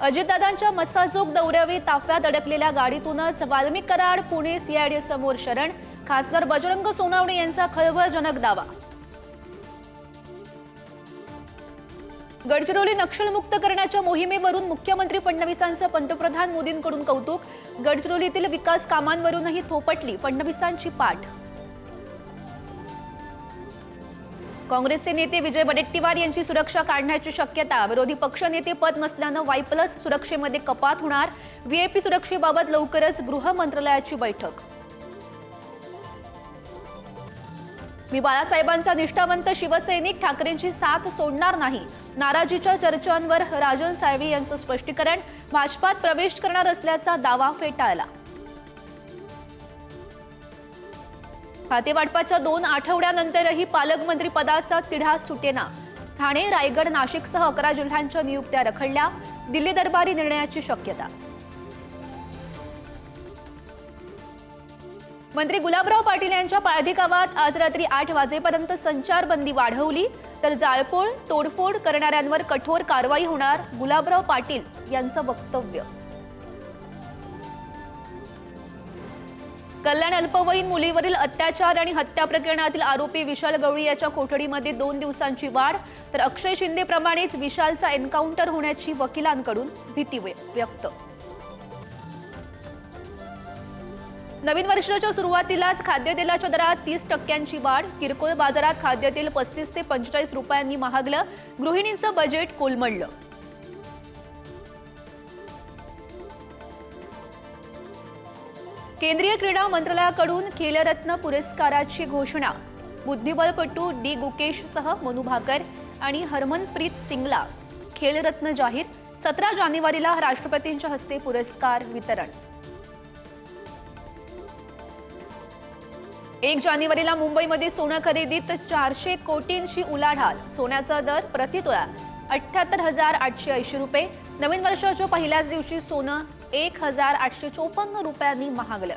अजितदादांच्या मस्साजोग दौऱ्यावेळी ताफ्यात अडकलेल्या गाडीतूनच वाल्मिक कराड पुणे सीआयडी समोर शरण खासदार बजरंग सोनावणे यांचा खळबळजनक दावा. गडचिरोली नक्षलमुक्त करण्याच्या मोहिमेवरून मुख्यमंत्री फडणवीसांचं पंतप्रधान मोदींकडून कौतुक गडचिरोलीतील विकास कामांवरूनही थोपटली फडणवीसांची पाठ काँग्रेसचे नेते विजय वडेट्टीवार यांची सुरक्षा काढण्याची शक्यता विरोधी पक्षनेते पद नसल्यानं वायपलस सुरक्षेमध्ये कपात होणार. व्हीआयपी सुरक्षेबाबत लवकरच गृह मंत्रालयाची बैठक. मी बाळासाहेबांचा निष्ठावंत शिवसैनिक ठाकरेंची साथ सोडणार नाही. नाराजीच्या चर्चांवर राजन साळवी यांचं स्पष्टीकरण. भाजपात प्रवेश करणार असल्याचा दावा फेटाळला. खातेवाटपाच्या दोन आठवड्यानंतरही पालकमंत्री पदाचा तिढा सुटेना. ठाणे रायगड नाशिकसह अकरा जिल्ह्यांच्या नियुक्त्या रखडल्या. दिल्ली दरबारी निर्णयाची शक्यता. मंत्री गुलाबराव पाटील यांच्या पाळधी गावात आज रात्री आठ वाजेपर्यंत संचारबंदी वाढवली. तर जाळपोळ तोडफोड करणाऱ्यांवर कठोर कारवाई होणार गुलाबराव पाटील यांचं वक्तव्य. कल्याण अल्पवयीन मुलीवरील अत्याचार आणि हत्या प्रकरणातील आरोपी विशाल गवळी याच्या कोठडीमध्ये दोन दिवसांची वाढ. तर अक्षय शिंदेप्रमाणेच विशालचा एन्काउंटर होण्याची वकिलांकडून भीती व्यक्त. नवीन वर्षाच्या सुरुवातीलाच खाद्यतेलाच्या दरात तीस टक्क्यांची वाढ. किरकोळ बाजारात खाद्यतेल पस्तीस ते पंचेचाळीस रुपयांनी महागलं. गृहिणींचं बजेट कोलमडलं. केंद्रीय क्रीडा मंत्रालयाकडून खेलरत्न पुरस्काराची घोषणा. बुद्धिबळपटू डी. गुकेशसह मनू भाकर आणि हरमनप्रीत सिंगला. खेलरत्न जाहीर सतरा जानेवारीला राष्ट्रपतींच्या हस्ते पुरस्कार वितरण. एक जानेवारीला मुंबईमध्ये सोनं खरेदीत चारशे कोटींची उलाढाल. सोन्याचा दर प्रतितोळा अठ्ठ्याहत्तर हजार आठशे ऐंशी रुपये नवीन वर्षाच्या पहिल्याच दिवशी सोनं एक हजार आठशे चोपन्न रुपयांनी महागलं.